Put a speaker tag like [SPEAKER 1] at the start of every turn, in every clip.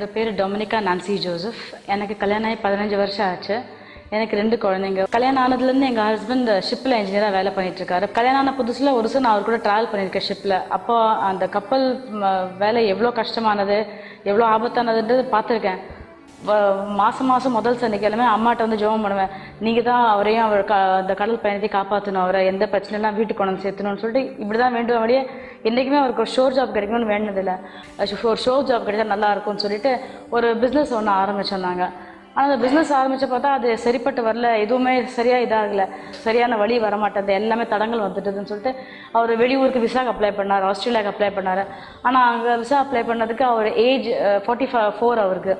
[SPEAKER 1] என்னோட பேர் Dominica Nancy Joseph. எனக்கு கல்யாணம் ஆகி பதினஞ்சு வருஷம் ஆச்சு. எனக்கு ரெண்டு குழந்தைங்க. கல்யாணம் ஆனதுலேருந்து எங்கள் ஹஸ்பண்ட் ஷிப்பில் இன்ஜினியராக வேலை பண்ணிட்டு இருக்காரு கல்யாணம் ஆன புதுசில் ஒரு சார் நான் அவர் கூட ட்ராவல் பண்ணியிருக்கேன் ஷிப்பில் அப்போ அந்த கப்பல் வேலை எவ்வளோ கஷ்டமானது எவ்வளோ ஆபத்தானதுன்றது பார்த்துருக்கேன். மாதம் மாதம் முதல் சனிக்கிழமை அம்மாட்ட வந்து ஜெபம் பண்ணுவேன். நீங்கள் தான் அவரையும் அவர் க அந்த கடல் பயணத்தை காப்பாற்றணும் அவரை எந்த பிரச்சனைலாம் வீட்டுக்கு கொண்டு வந்து சேர்த்தணும்னு சொல்லிட்டு இப்படி தான் வேண்டும் வழியே என்றைக்குமே அவருக்கு ஒரு ஷோர் ஜாப் கிடைக்கணும்னு வேண்டதில்லை ஒரு ஷோர் ஜாப் கிடைச்சா நல்லா இருக்கும்னு சொல்லிட்டு ஒரு பிஸ்னஸ் ஒன்று ஆரம்பிச்சோம் நாங்கள் ஆனால் அந்த பிஸ்னஸ் ஆரம்பிச்ச பார்த்தா அது சரிப்பட்டு வரல. எதுவுமே சரியாக இதாகல. சரியான வழி வரமாட்டேது எல்லாமே தடங்கள் வந்துட்டுதுன்னு சொல்லிட்டு அவர் வெளியூருக்கு விசாக்கு அப்ளை பண்ணார். ஆஸ்திரேலியாவுக்கு அப்ளை பண்ணார். ஆனால் அங்கே விசா அப்ளை பண்ணதுக்கு அவர் ஏஜ் ஃபார்ட்டி ஃபோர் அவருக்கு.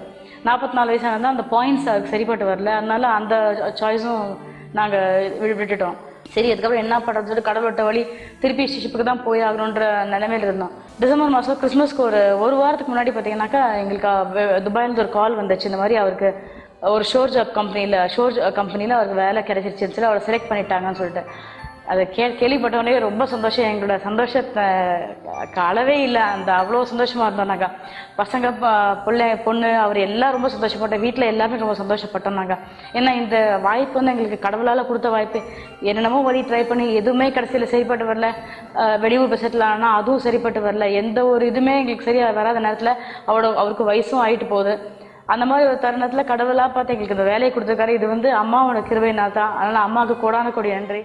[SPEAKER 1] நாற்பத்தி நாலு வயசாக அந்த பாயிண்ட்ஸ் அதுக்கு சரிப்பட்டு வரல. அதனால அந்த சாய்ஸும் நாங்கள் விட்டுட்டோம். சரி அதுக்கப்புறம் என்ன பண்ணுறது சொல்லிட்டு கடவுள்கிட்ட வழி திருப்பி ஷிப்புக்கு தான் போய் ஆகணுன்ற நிலைமையில இருந்தோம். டிசம்பர் மாதம் கிறிஸ்மஸ்க்கு ஒரு ஒரு வாரத்துக்கு முன்னாடி பார்த்தீங்கன்னாக்கா எங்களுக்கு துபாயிலேருந்து ஒரு கால் வந்துச்சு. இந்த மாதிரி அவருக்கு ஒரு ஷோர் ஜாப் கம்பெனியில் ஷோர் கம்பெனியில் அவருக்கு வேலை கிடைச்சிருச்சுன்னு சொல்லி அவரை செலக்ட் பண்ணிட்டாங்கன்னு சொல்லிட்டு. அதை கே கேள்விப்பட்டவொடனே ரொம்ப சந்தோஷம். எங்களோட சந்தோஷத்தை க- அளவே இல்லை. அந்த அவ்வளோ சந்தோஷமா இருந்தோம் நாங்கள் பசங்க பிள்ளை பொண்ணு அவர் எல்லாம் ரொம்ப சந்தோஷப்பட்டோம் வீட்டில் எல்லாருமே ரொம்ப சந்தோஷப்பட்டோம் நாங்கள் ஏன்னா இந்த வாய்ப்பு வந்து எங்களுக்கு கடவுளால் கொடுத்த வாய்ப்பு. என்னென்னமோ வழி ட்ரை பண்ணி எதுவுமே கடைசியில் சரிப்பட்டு வரல. வெளியூர் போய் செட்டில் ஆனால் அதுவும் சரிப்பட்டு வரல. எந்த ஒரு இதுவுமே எங்களுக்கு சரியாக வராத நேரத்தில் அவரோட அவருக்கு வயசும் ஆயிட்டு போகுது. அந்த மாதிரி ஒரு தருணத்துல கடவுளா பார்த்து எங்களுக்கு இந்த வேலையை கொடுத்துருக்காரு. இது வந்து அம்மாவோட கிருவை தான் அதனால அம்மாவுக்கு கோடான கொடி நன்றி.